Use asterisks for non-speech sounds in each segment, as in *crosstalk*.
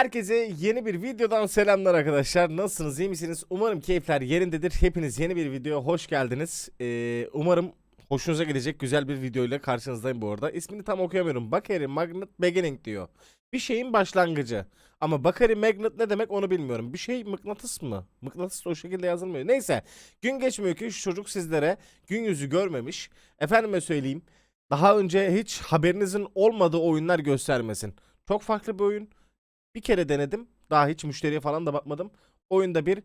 Herkese yeni bir videodan selamlar arkadaşlar. Nasılsınız? iyi misiniz? Umarım keyifler yerindedir. Hepiniz yeni bir videoya hoş geldiniz. Ee, umarım hoşunuza gidecek güzel bir video ile karşınızdayım bu arada. İsmini tam okuyamıyorum. Bakeri Magnet Beginning diyor. Bir şeyin başlangıcı. Ama Bakeri Magnet ne demek onu bilmiyorum. Bir şey mıknatıs mı? Mıknatıs o şekilde yazılmıyor. Neyse. Gün geçmiyor ki şu çocuk sizlere gün yüzü görmemiş. Efendime söyleyeyim. Daha önce hiç haberinizin olmadığı oyunlar göstermesin. Çok farklı bir oyun. Bir kere denedim. Daha hiç müşteriye falan da bakmadım. Oyunda bir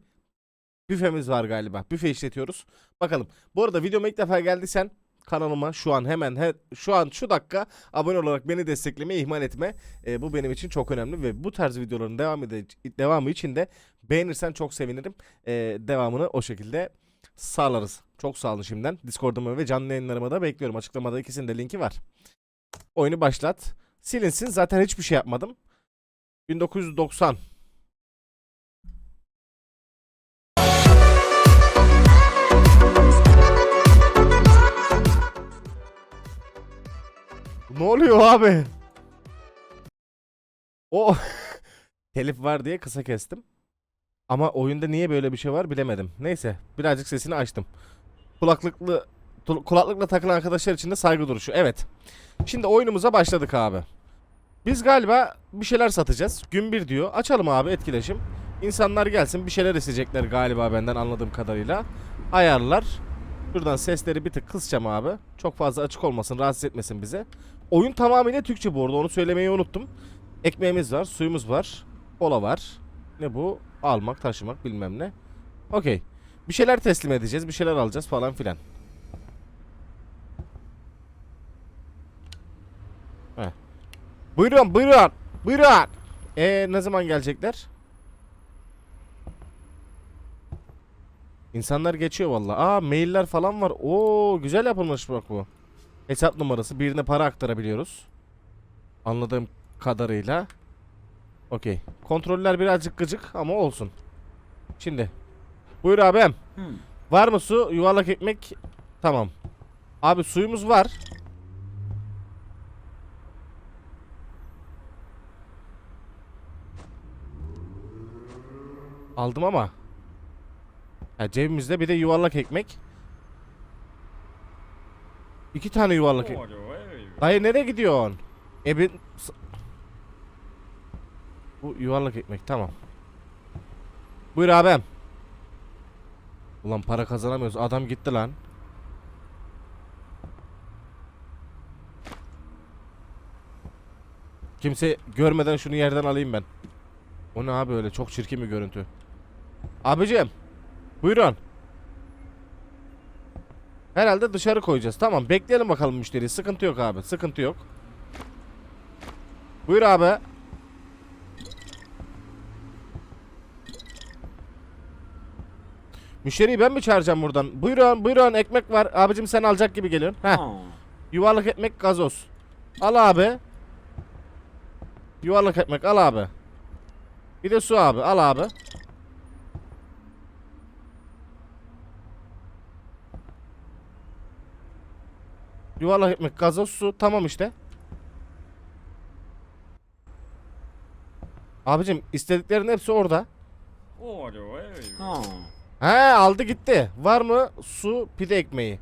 büfemiz var galiba. Büfe işletiyoruz. Bakalım. Bu arada videoma ilk defa geldiysen kanalıma şu an hemen he, şu an şu dakika abone olarak beni desteklemeyi ihmal etme. Ee, bu benim için çok önemli ve bu tarz videoların devam ede, devamı için de beğenirsen çok sevinirim. Ee, devamını o şekilde sağlarız. Çok sağ olun şimdiden. Discord'uma ve canlı yayınlarıma da bekliyorum. Açıklamada ikisinin de linki var. Oyunu başlat. Silinsin. Zaten hiçbir şey yapmadım. 1990. Ne oluyor abi? O *laughs* telif var diye kısa kestim. Ama oyunda niye böyle bir şey var bilemedim. Neyse birazcık sesini açtım. Kulaklıklı kulaklıkla takılan arkadaşlar için de saygı duruşu. Evet. Şimdi oyunumuza başladık abi. Biz galiba bir şeyler satacağız. Gün bir diyor. Açalım abi etkileşim. İnsanlar gelsin bir şeyler isteyecekler galiba benden anladığım kadarıyla. Ayarlar. Şuradan sesleri bir tık kısacağım abi. Çok fazla açık olmasın rahatsız etmesin bize. Oyun tamamıyla Türkçe bu arada onu söylemeyi unuttum. Ekmeğimiz var, suyumuz var, kola var. Ne bu? Almak, taşımak bilmem ne. Okey. Bir şeyler teslim edeceğiz, bir şeyler alacağız falan filan. Heh. Buyurun, buyurun, buyurun. Ee, ne zaman gelecekler? İnsanlar geçiyor vallahi. Aa mailler falan var. Oo güzel yapılmış bak bu. Hesap numarası birine para aktarabiliyoruz. Anladığım kadarıyla. Okey. Kontroller birazcık gıcık ama olsun. Şimdi. Buyur abim. Var mı su? Yuvarlak ekmek. Tamam. Abi suyumuz var. Aldım ama. Ha, cebimizde bir de yuvarlak ekmek. İki tane yuvarlak ekmek. Dayı nereye gidiyorsun? E ben... S- Bu yuvarlak ekmek tamam. Buyur abim. Ulan para kazanamıyoruz. Adam gitti lan. Kimse görmeden şunu yerden alayım ben. O ne abi öyle çok çirkin bir görüntü. Abicim. Buyurun. Herhalde dışarı koyacağız. Tamam bekleyelim bakalım müşteriyi. Sıkıntı yok abi. Sıkıntı yok. Buyur abi. Müşteriyi ben mi çağıracağım buradan? Buyurun buyurun ekmek var. Abicim sen alacak gibi geliyorsun. Heh. Yuvarlak ekmek gazoz. Al abi. Yuvarlak ekmek al abi. Bir de su abi. Al abi. Yuvarlak ekmek, gazoz, su. Tamam işte. Abicim istediklerin hepsi orada. He aldı gitti. Var mı su pide ekmeği?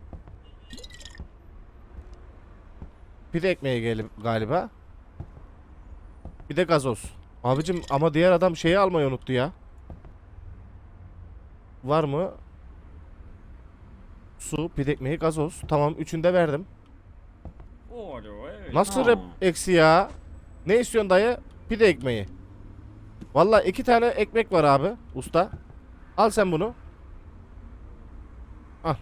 Pide ekmeği gel galiba. Bir de gazoz. Abicim ama diğer adam şeyi almayı unuttu ya. Var mı? Su, pide ekmeği, gazoz. Tamam üçünü de verdim. Nasıl rap eksi ya? Ne istiyorsun dayı? Pide ekmeği. Vallahi iki tane ekmek var abi usta. Al sen bunu. Al.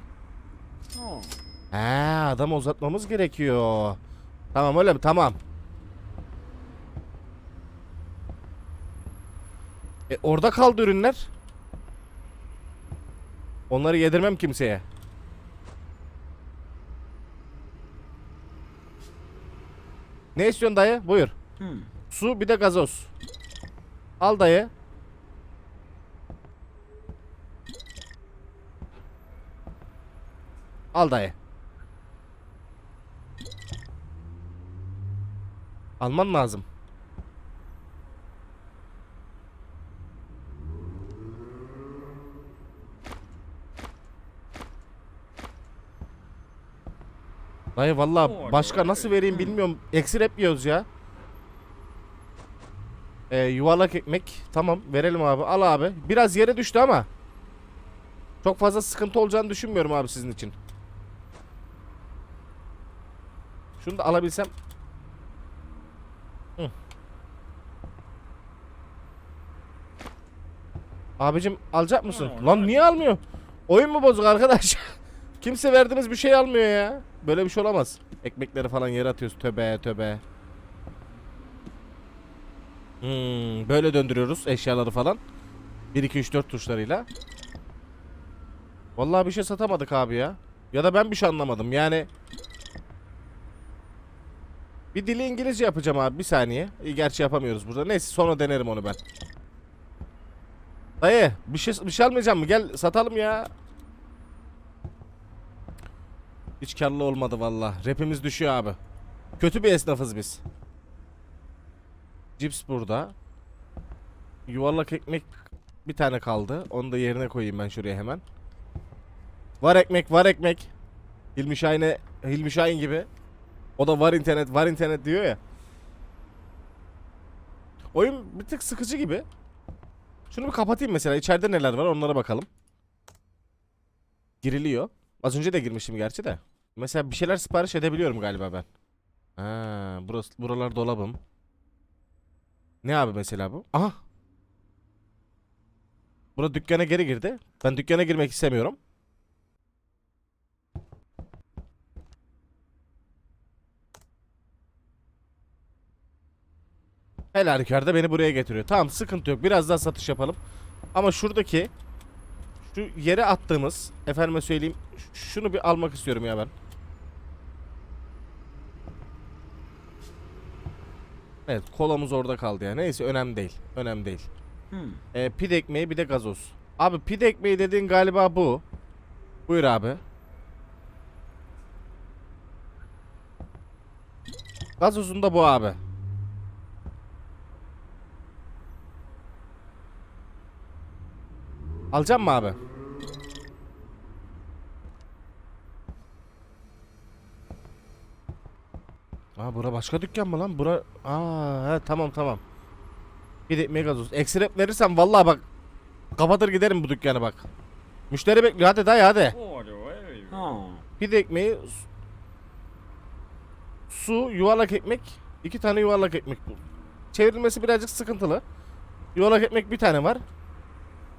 He adam uzatmamız gerekiyor. Tamam öyle mi? Tamam. E orada kaldı ürünler. Onları yedirmem kimseye. Ne istiyorsun dayı? Buyur. Su bir de gazoz. Al dayı. Al dayı. Alman lazım. Dayı valla başka nasıl vereyim bilmiyorum. Eksir hep yiyoruz ya. Ee, yuvarlak ekmek. Tamam verelim abi. Al abi. Biraz yere düştü ama. Çok fazla sıkıntı olacağını düşünmüyorum abi sizin için. Şunu da alabilsem. Hı. Abicim alacak mısın? Lan niye almıyor? Oyun mu bozuk arkadaş? *laughs* Kimse verdiğimiz bir şey almıyor ya. Böyle bir şey olamaz. Ekmekleri falan yere atıyoruz. Töbe töbe. Hmm, böyle döndürüyoruz eşyaları falan. 1 2 3 4 tuşlarıyla. Vallahi bir şey satamadık abi ya. Ya da ben bir şey anlamadım. Yani bir dili İngilizce yapacağım abi bir saniye. Gerçi yapamıyoruz burada. Neyse sonra denerim onu ben. Dayı bir şey bir şey almayacağım mı? Gel satalım ya. Hiç karlı olmadı valla. Rapimiz düşüyor abi. Kötü bir esnafız biz. Cips burada. Yuvarlak ekmek bir tane kaldı. Onu da yerine koyayım ben şuraya hemen. Var ekmek, var ekmek. Hilmi Şahin'e, Hilmi Şahin gibi. O da var internet, var internet diyor ya. Oyun bir tık sıkıcı gibi. Şunu bir kapatayım mesela. İçeride neler var onlara bakalım. Giriliyor. Az önce de girmiştim gerçi de. Mesela bir şeyler sipariş edebiliyorum galiba ben. Ha, burası buralar dolabım. Ne abi mesela bu? Aha. Bura dükkana geri girdi. Ben dükkana girmek istemiyorum. Her halükarda beni buraya getiriyor. Tamam sıkıntı yok. Biraz daha satış yapalım. Ama şuradaki şu yere attığımız efendime söyleyeyim şunu bir almak istiyorum ya ben. Evet kolamız orada kaldı ya. Neyse önemli değil. Önemli değil. Hmm. Ee, pide ekmeği bir de gazoz. Abi pide ekmeği dediğin galiba bu. Buyur abi. Gazozun da bu abi. Alacağım mı abi? Aa bura başka dükkan mı lan? Bura Aa he, tamam tamam. Bir de ekmeği gazoz. Eksi rap verirsem vallahi bak kapatır giderim bu dükkanı bak. Müşteri bekliyor hadi dayı hadi. Ha. Bir de ekmeği su yuvarlak ekmek iki tane yuvarlak ekmek bu. Çevrilmesi birazcık sıkıntılı. Yuvarlak ekmek bir tane var.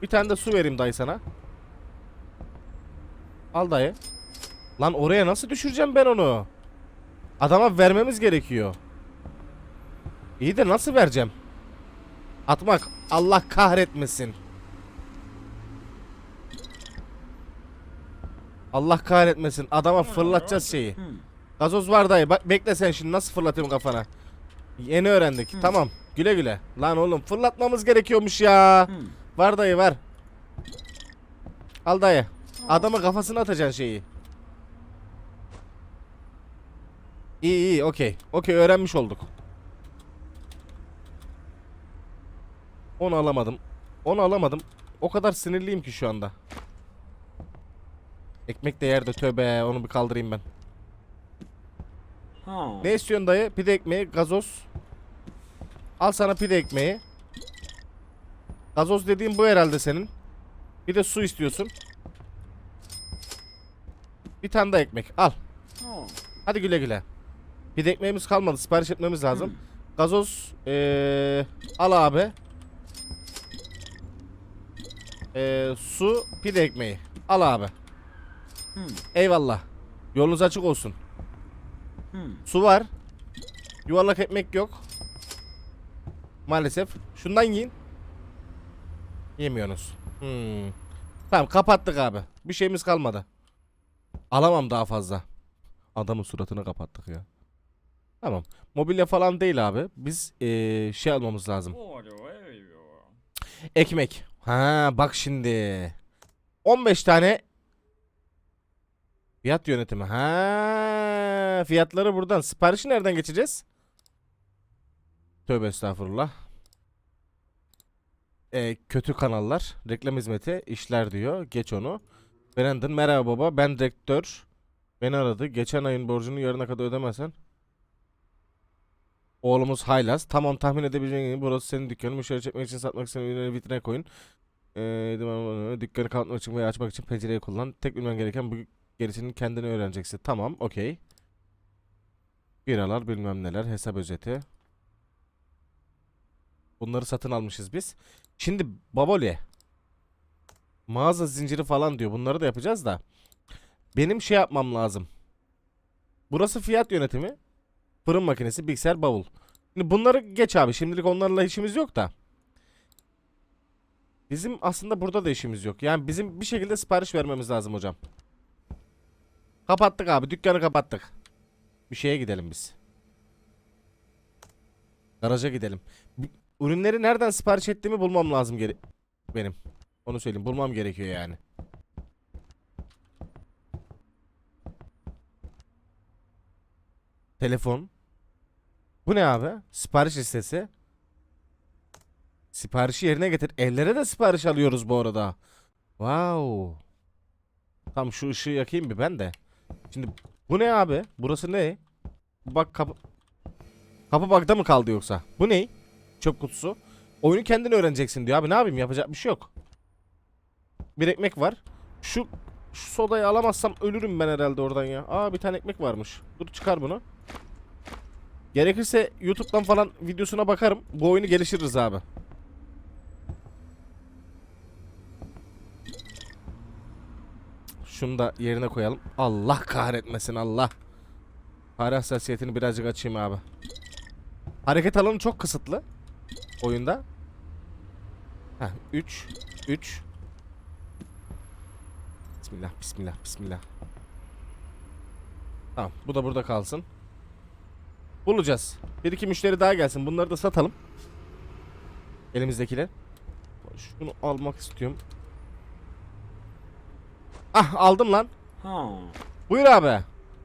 Bir tane de su vereyim dayı sana. Al dayı. Lan oraya nasıl düşüreceğim ben onu? Adama vermemiz gerekiyor. İyi de nasıl vereceğim? Atmak. Allah kahretmesin. Allah kahretmesin. Adama fırlatacağız şeyi. Gazoz var dayı. Bak bekle sen şimdi nasıl fırlatayım kafana. Yeni öğrendik. Tamam. Güle güle. Lan oğlum fırlatmamız gerekiyormuş ya. Var dayı var. Al dayı. Adama kafasına atacaksın şeyi. İyi iyi okey. Okey öğrenmiş olduk. Onu alamadım. Onu alamadım. O kadar sinirliyim ki şu anda. Ekmek de yerde tövbe onu bir kaldırayım ben. Ha. Ne istiyorsun dayı? Pide ekmeği, gazoz. Al sana pide ekmeği. Gazoz dediğim bu herhalde senin. Bir de su istiyorsun. Bir tane daha ekmek. Al. Ha. Hadi güle güle. Pide ekmeğimiz kalmadı. Sipariş etmemiz lazım. Hmm. Gazoz ee, al abi. Ee, su, pide ekmeği. Al abi. Hmm. Eyvallah. Yolunuz açık olsun. Hmm. Su var. Yuvarlak ekmek yok. Maalesef. Şundan yiyin. Yemiyorsunuz. Hmm. Tamam kapattık abi. Bir şeyimiz kalmadı. Alamam daha fazla. Adamın suratını kapattık ya. Tamam. Mobilya falan değil abi. Biz eee, şey almamız lazım. Ekmek. Ha bak şimdi. 15 tane fiyat yönetimi. Ha fiyatları buradan. Siparişi nereden geçeceğiz? Tövbe estağfurullah. Ee, kötü kanallar. Reklam hizmeti işler diyor. Geç onu. Brandon merhaba baba. Ben direktör. Beni aradı. Geçen ayın borcunu yarına kadar ödemezsen Oğlumuz haylaz. Tamam tahmin edebileceğin gibi burası senin dükkanın. Müşteri çekmek için satmak için ürünleri vitrine koyun. Ee, dükkanı kapatmak için veya açmak için pencereyi kullan. Tek bilmen gereken bu gerisini kendine öğreneceksin. Tamam okey. Biralar bilmem neler. Hesap özeti. Bunları satın almışız biz. Şimdi Baboli. Mağaza zinciri falan diyor. Bunları da yapacağız da. Benim şey yapmam lazım. Burası fiyat yönetimi. Fırın makinesi, bilgisayar, bavul. Şimdi bunları geç abi. Şimdilik onlarla işimiz yok da. Bizim aslında burada da işimiz yok. Yani bizim bir şekilde sipariş vermemiz lazım hocam. Kapattık abi. Dükkanı kapattık. Bir şeye gidelim biz. Garaja gidelim. Ürünleri nereden sipariş ettiğimi bulmam lazım geri benim. Onu söyleyeyim. Bulmam gerekiyor yani. Telefon. Bu ne abi? Sipariş listesi. Siparişi yerine getir. Evlere de sipariş alıyoruz bu arada. Wow. Tam şu ışığı yakayım bir ben de. Şimdi bu ne abi? Burası ne? Bak kapı... Kapı bakta mı kaldı yoksa? Bu ne? Çöp kutusu. Oyunu kendin öğreneceksin diyor abi. Ne yapayım? Yapacak bir şey yok. Bir ekmek var. Şu şu sodayı alamazsam ölürüm ben herhalde oradan ya. Aa bir tane ekmek varmış. Dur çıkar bunu. Gerekirse YouTube'dan falan videosuna bakarım. Bu oyunu geliştiririz abi. Şunu da yerine koyalım. Allah kahretmesin Allah. Fare hassasiyetini birazcık açayım abi. Hareket alanı çok kısıtlı. Oyunda. Heh 3 3 Bismillah bismillah bismillah. Tamam bu da burada kalsın. Bulacağız. Bir iki müşteri daha gelsin. Bunları da satalım. Elimizdekiler. Şunu almak istiyorum. Ah aldım lan. Ha. Buyur abi.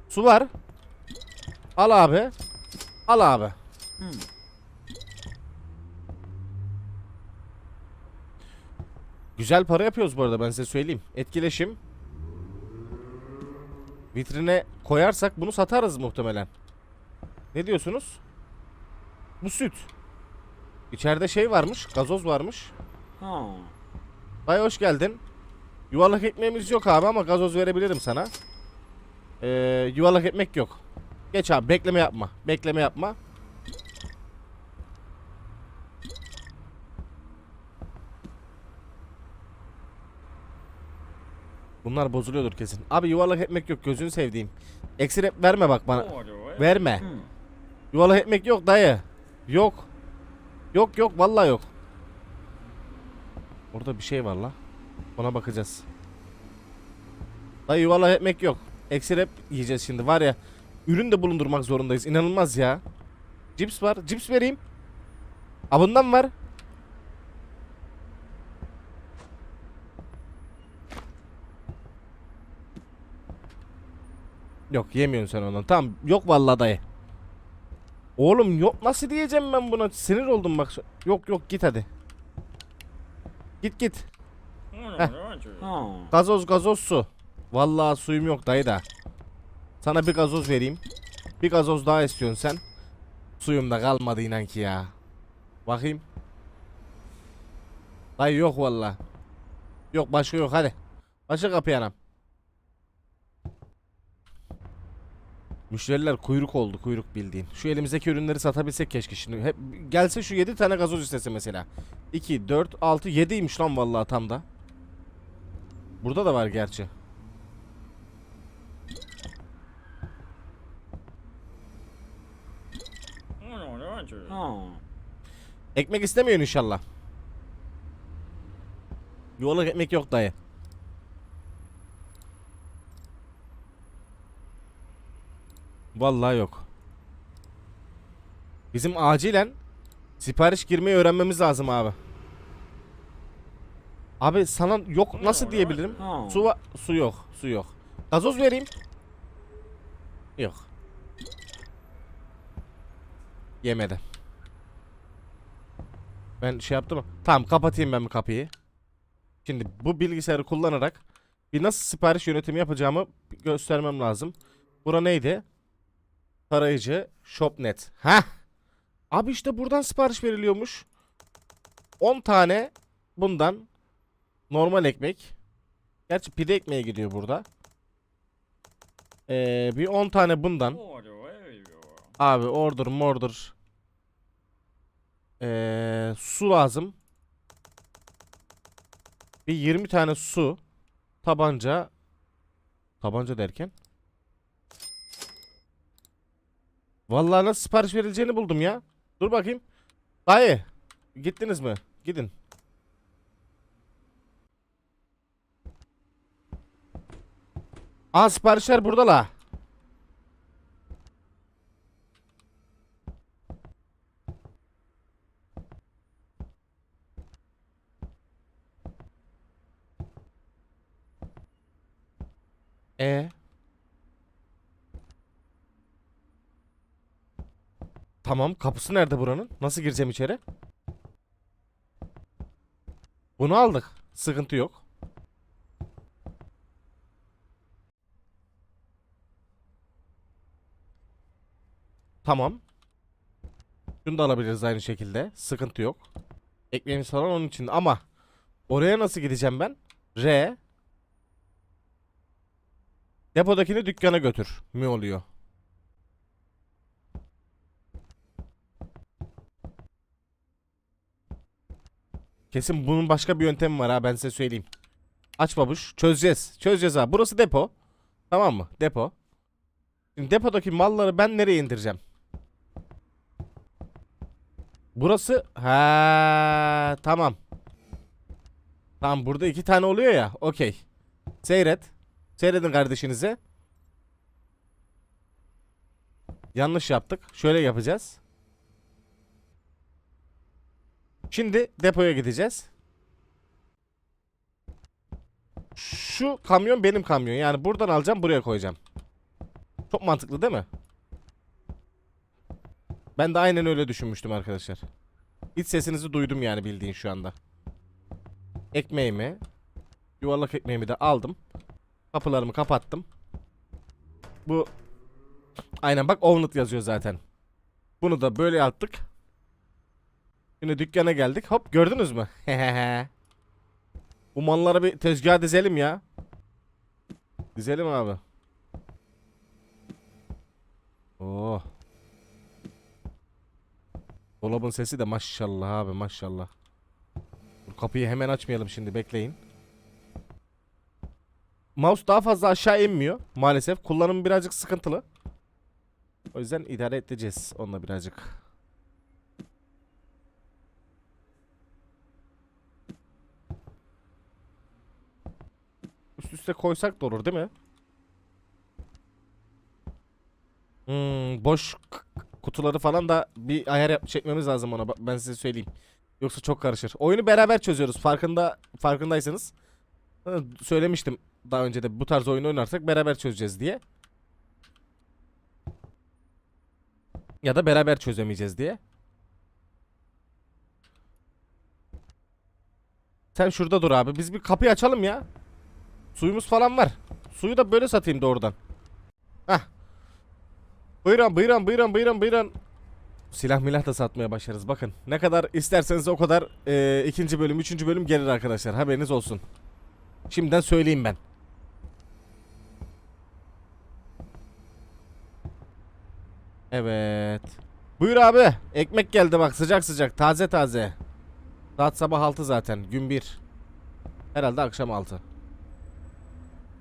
Su var. Al abi. Al abi. Hmm. Güzel para yapıyoruz bu arada ben size söyleyeyim. Etkileşim. Vitrine koyarsak bunu satarız muhtemelen. Ne diyorsunuz? Bu süt. İçeride şey varmış, gazoz varmış. Ha. Dayı hoş geldin. Yuvarlak ekmeğimiz yok abi ama gazoz verebilirim sana. Ee, yuvarlak ekmek yok. Geç abi bekleme yapma. Bekleme yapma. Bunlar bozuluyordur kesin. Abi yuvarlak ekmek yok gözünü sevdiğim. Eksi rap verme bak bana. Verme. Yuvarlak ekmek yok dayı. Yok. Yok yok vallahi yok. Orada bir şey var la. Ona bakacağız. Dayı yuvarlak ekmek yok. Eksi rap yiyeceğiz şimdi var ya. Ürün de bulundurmak zorundayız. İnanılmaz ya. Cips var. Cips vereyim. A bundan var. Yok yemiyorsun sen ondan. Tamam yok vallahi dayı. Oğlum yok nasıl diyeceğim ben buna sinir oldum bak. Yok yok git hadi. Git git. Gazoz gazoz su. Vallahi suyum yok dayı da. Sana bir gazoz vereyim. Bir gazoz daha istiyorsun sen. Suyum da kalmadı inan ki ya. Bakayım. Dayı yok vallahi. Yok başka yok hadi. Başka kapıyı anam. Müşteriler kuyruk oldu kuyruk bildiğin. Şu elimizdeki ürünleri satabilsek keşke şimdi. Hep gelse şu 7 tane gazoz istese mesela. 2 4 6 7'ymiş lan vallahi tam da. Burada da var gerçi. Ekmek istemiyorsun inşallah. Yuvarlak ekmek yok dayı. Vallahi yok. Bizim acilen sipariş girmeyi öğrenmemiz lazım abi. Abi sana yok nasıl diyebilirim? Su va- su yok, su yok. Gazoz vereyim. Yok. Yemedi. Ben şey yaptım mı? Tamam kapatayım ben bu kapıyı. Şimdi bu bilgisayarı kullanarak bir nasıl sipariş yönetimi yapacağımı göstermem lazım. Bura neydi? Tarayıcı Shopnet. Heh. Abi işte buradan sipariş veriliyormuş. 10 tane bundan normal ekmek. Gerçi pide ekmeğe gidiyor burada. Ee, bir 10 tane bundan. Abi order morder. Ee, su lazım. Bir 20 tane su. Tabanca. Tabanca derken. Vallahi nasıl sipariş verileceğini buldum ya. Dur bakayım. Dayı. Gittiniz mi? Gidin. Aa siparişler burada la. E. Tamam, kapısı nerede buranın? Nasıl gireceğim içeri? Bunu aldık. Sıkıntı yok. Tamam. Şunu da alabiliriz aynı şekilde. Sıkıntı yok. Ekmeğimiz falan onun için ama oraya nasıl gideceğim ben? R Depodakini dükkana götür mi oluyor? Kesin bunun başka bir yöntemi var ha ben size söyleyeyim. Aç babuş. Çözeceğiz. Çözeceğiz ha. Burası depo. Tamam mı? Depo. Şimdi depodaki malları ben nereye indireceğim? Burası ha tamam. Tamam burada iki tane oluyor ya. Okey. Seyret. Seyredin kardeşinize. Yanlış yaptık. Şöyle yapacağız. Şimdi depoya gideceğiz. Şu kamyon benim kamyon. Yani buradan alacağım buraya koyacağım. Çok mantıklı değil mi? Ben de aynen öyle düşünmüştüm arkadaşlar. İç sesinizi duydum yani bildiğin şu anda. Ekmeğimi, yuvarlak ekmeğimi de aldım. Kapılarımı kapattım. Bu aynen bak Ovnut yazıyor zaten. Bunu da böyle yaptık. Şimdi dükkana geldik. Hop gördünüz mü? *laughs* Bu malları bir tezgaha dizelim ya. Dizelim abi. Oh. Dolabın sesi de maşallah abi maşallah. Kapıyı hemen açmayalım şimdi bekleyin. Mouse daha fazla aşağı inmiyor maalesef. Kullanımı birazcık sıkıntılı. O yüzden idare edeceğiz onunla birazcık. Üst üste koysak da olur değil mi? Hmm, boş kutuları falan da bir ayar yap çekmemiz lazım ona. Ben size söyleyeyim. Yoksa çok karışır. Oyunu beraber çözüyoruz. Farkında farkındaysanız. Söylemiştim daha önce de bu tarz oyun oynarsak beraber çözeceğiz diye. Ya da beraber çözemeyeceğiz diye. Sen şurada dur abi. Biz bir kapıyı açalım ya. Suyumuz falan var. Suyu da böyle satayım doğrudan. Hah. Buyurun buyurun buyurun buyurun buyurun. Silah milah da satmaya başlarız. Bakın ne kadar isterseniz o kadar e, ikinci bölüm, üçüncü bölüm gelir arkadaşlar. Haberiniz olsun. Şimdiden söyleyeyim ben. Evet. Buyur abi. Ekmek geldi bak sıcak sıcak taze taze. Saat sabah 6 zaten gün 1. Herhalde akşam 6.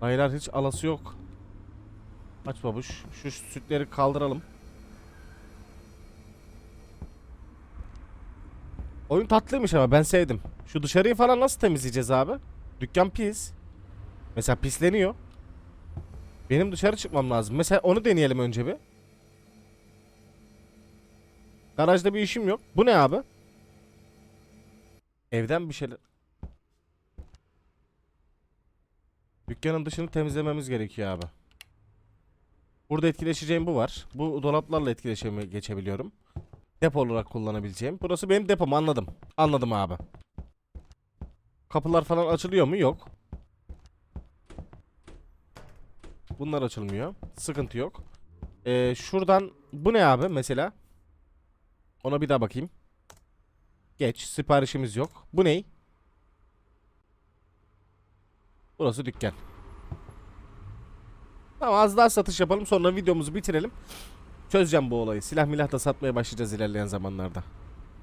Baylar hiç alası yok. Aç babuş. Şu sütleri kaldıralım. Oyun tatlıymış ama ben sevdim. Şu dışarıyı falan nasıl temizleyeceğiz abi? Dükkan pis. Mesela pisleniyor. Benim dışarı çıkmam lazım. Mesela onu deneyelim önce bir. Garajda bir işim yok. Bu ne abi? Evden bir şeyler... Dükkanın dışını temizlememiz gerekiyor abi. Burada etkileşeceğim bu var. Bu dolaplarla etkileşime geçebiliyorum. Depo olarak kullanabileceğim. Burası benim depom anladım. Anladım abi. Kapılar falan açılıyor mu? Yok. Bunlar açılmıyor. Sıkıntı yok. Ee, şuradan bu ne abi mesela? Ona bir daha bakayım. Geç. Siparişimiz yok. Bu ney? Burası dükkan. Tamam az daha satış yapalım sonra videomuzu bitirelim. Çözeceğim bu olayı. Silah milah da satmaya başlayacağız ilerleyen zamanlarda.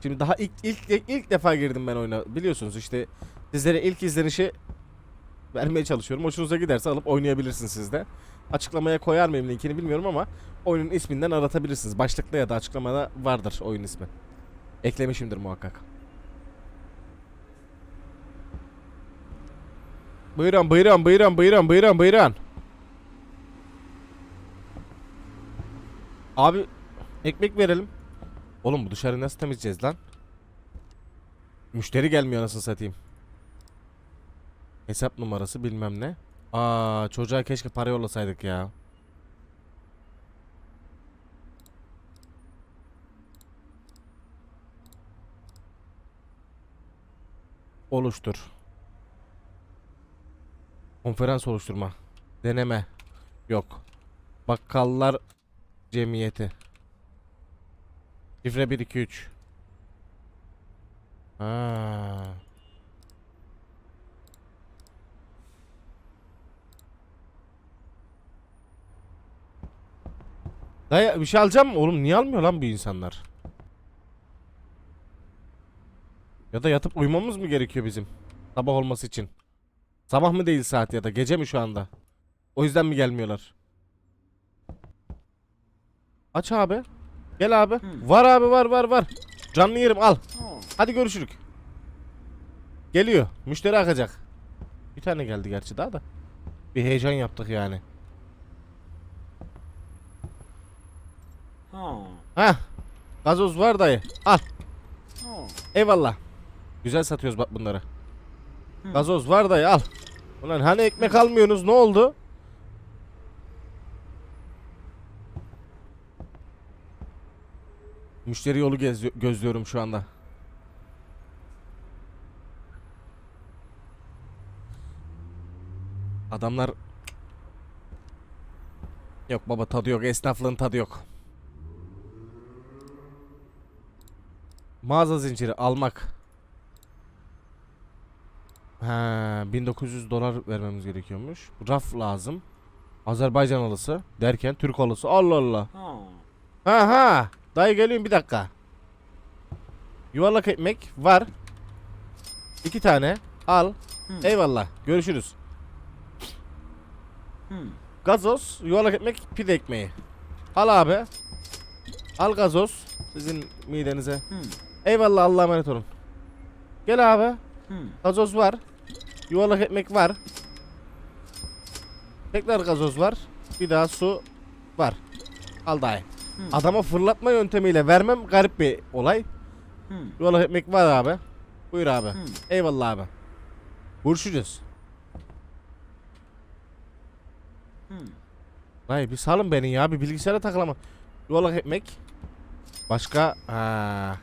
Şimdi daha ilk ilk ilk defa girdim ben oyuna. Biliyorsunuz işte sizlere ilk izlenişi vermeye çalışıyorum. Hoşunuza giderse alıp oynayabilirsiniz siz de. Açıklamaya koyar mıyım linkini bilmiyorum ama oyunun isminden aratabilirsiniz. Başlıkta ya da açıklamada vardır oyun ismi. Eklemişimdir muhakkak. Buyurun buyurun buyurun buyurun buyurun buyurun. Abi ekmek verelim. Oğlum bu dışarıyı nasıl temizleyeceğiz lan? Müşteri gelmiyor nasıl satayım. Hesap numarası bilmem ne. Aa çocuğa keşke para yollasaydık ya. Oluştur. Konferans oluşturma. Deneme. Yok. Bakkallar Cemiyeti. Şifre 1 2 3. Ha. Dayı bir şey alacağım mı? Oğlum niye almıyor lan bu insanlar? Ya da yatıp uyumamız mı gerekiyor bizim? Sabah olması için. Sabah mı değil saat ya da gece mi şu anda? O yüzden mi gelmiyorlar? Aç abi. Gel abi. Hmm. Var abi var var var. Canlı yerim al. Oh. Hadi görüşürük. Geliyor. Müşteri akacak. Bir tane geldi gerçi daha da. Bir heyecan yaptık yani. Oh. Heh. Gazoz var dayı. Al. Oh. Eyvallah. Güzel satıyoruz bak bunları. Gazoz var dayı al. Ulan hani ekmek almıyorsunuz ne oldu? Müşteri yolu gözlüyorum şu anda. Adamlar Yok baba tadı yok. Esnaflığın tadı yok. Mağaza zinciri almak. Ha, 1900 dolar vermemiz gerekiyormuş. Raf lazım. Azerbaycan halısı derken Türk halısı. Allah Allah. Ha ha. Dayı geliyorum bir dakika. Yuvarlak ekmek var. İki tane. Al. Hmm. Eyvallah. Görüşürüz. Hmm. Gazoz, yuvarlak ekmek, pide ekmeği. Al abi. Al gazoz. Sizin midenize. Hmm. Eyvallah Allah'a emanet olun. Gel abi. Hmm. Gazoz var. Yuvarlak ekmek var. Tekrar gazoz var. Bir daha su var. Al dayı. Hmm. Adama fırlatma yöntemiyle vermem garip bir olay. Hmm. Yuvarlak ekmek var abi. Buyur abi. Hmm. Eyvallah abi. Görüşürüz. Hmm. Dayı bir salın beni ya. Bir bilgisayara takılama. Yuvarlak ekmek. Başka. Ha.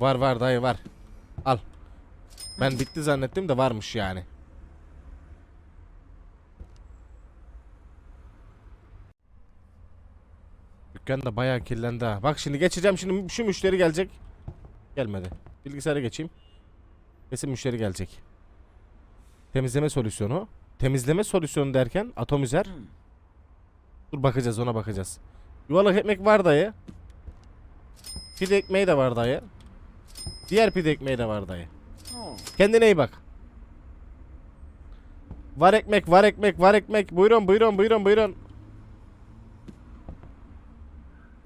Var var dayı var. Al. Ben bitti zannettim de varmış yani. Dükkan da bayağı kirlendi ha. Bak şimdi geçeceğim şimdi şu müşteri gelecek. Gelmedi. Bilgisayara geçeyim. Kesin müşteri gelecek. Temizleme solüsyonu. Temizleme solüsyonu derken atomizer. Hmm. Dur bakacağız ona bakacağız. Yuvarlak ekmek var dayı. Pide ekmeği de var dayı. Diğer pide ekmeği de var dayı. Kendine iyi bak. Var ekmek, var ekmek, var ekmek. Buyurun, buyurun, buyurun, buyurun.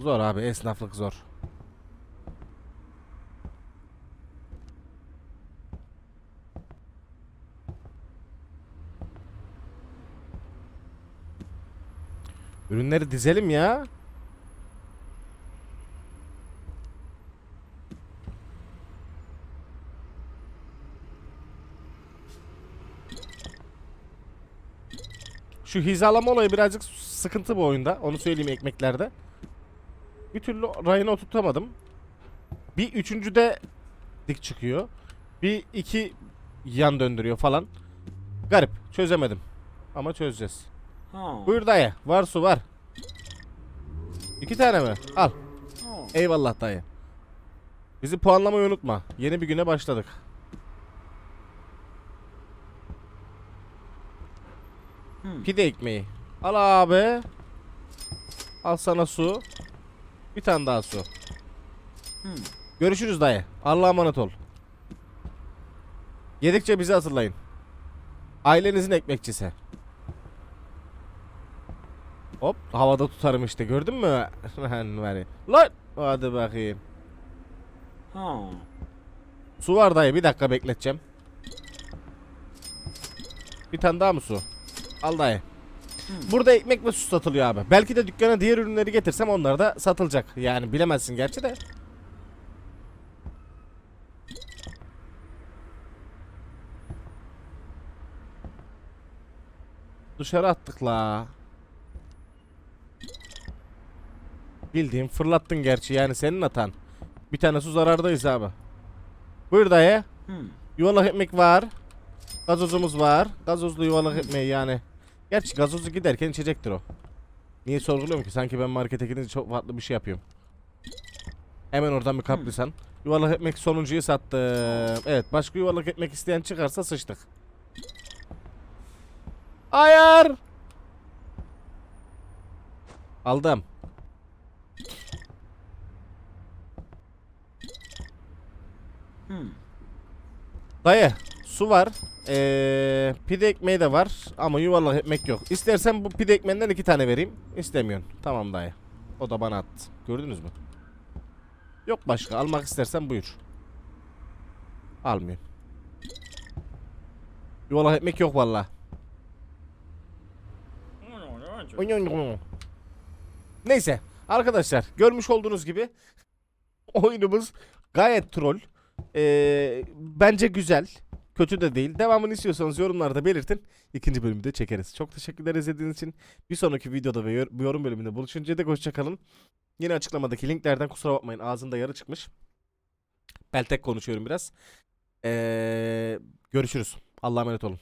Zor abi, esnaflık zor. Ürünleri dizelim ya. Şu hizalama olayı birazcık sıkıntı bu oyunda. Onu söyleyeyim ekmeklerde. Bir türlü rayına oturtamadım. Bir üçüncüde dik çıkıyor. Bir iki yan döndürüyor falan. Garip. Çözemedim. ama çözeceğiz. Ha. Buyur dayı. Var su var. İki tane mi? Al. Eyvallah dayı. Bizi puanlamayı unutma. Yeni bir güne başladık. Hmm. Pide ekmeği. Al abi. Al sana su. Bir tane daha su. Hmm. Görüşürüz dayı. Allah'a emanet ol. Yedikçe bizi hatırlayın. Ailenizin ekmekçisi. Hop havada tutarım işte gördün mü? *laughs* Lan hadi bakayım. Ha. Su var dayı bir dakika bekleteceğim. Bir tane daha mı su? Al dayı. Burada ekmek ve su satılıyor abi. Belki de dükkana diğer ürünleri getirsem onlar da satılacak. Yani bilemezsin gerçi de. Dışarı attık la. Bildiğin fırlattın gerçi yani senin atan. Bir tane su zarardayız abi. Buyur dayı. Hmm. Yuvarlak ekmek var. Gazozumuz var. Gazozlu yuvarlak ekmeği yani. Gerçi gazozu giderken içecektir o. Niye sorguluyorum ki? Sanki ben markete gidince çok farklı bir şey yapıyorum. Hemen oradan bir kaprisan. Yuvarlak ekmek sonuncuyu sattım. Evet başka yuvarlak ekmek isteyen çıkarsa sıçtık. Ayar. Aldım. Hmm. Dayı su var. Ee, pide ekmeği de var ama yuvarlak ekmek yok. İstersen bu pide ekmeğinden iki tane vereyim. İstemiyorsun. Tamam dayı. O da bana attı. Gördünüz mü? Yok başka. Almak istersen buyur. Almıyor. Yuvarlak ekmek yok valla. Neyse arkadaşlar görmüş olduğunuz gibi *laughs* oyunumuz gayet troll. Ee, bence güzel. Kötü de değil. Devamını istiyorsanız yorumlarda belirtin. İkinci bölümü de çekeriz. Çok teşekkürler izlediğiniz için. Bir sonraki videoda ve yorum bölümünde buluşuncaya dek hoşçakalın. Yine açıklamadaki linklerden kusura bakmayın ağzında yarı çıkmış. Beltek konuşuyorum biraz. Ee, görüşürüz. Allah'a emanet olun.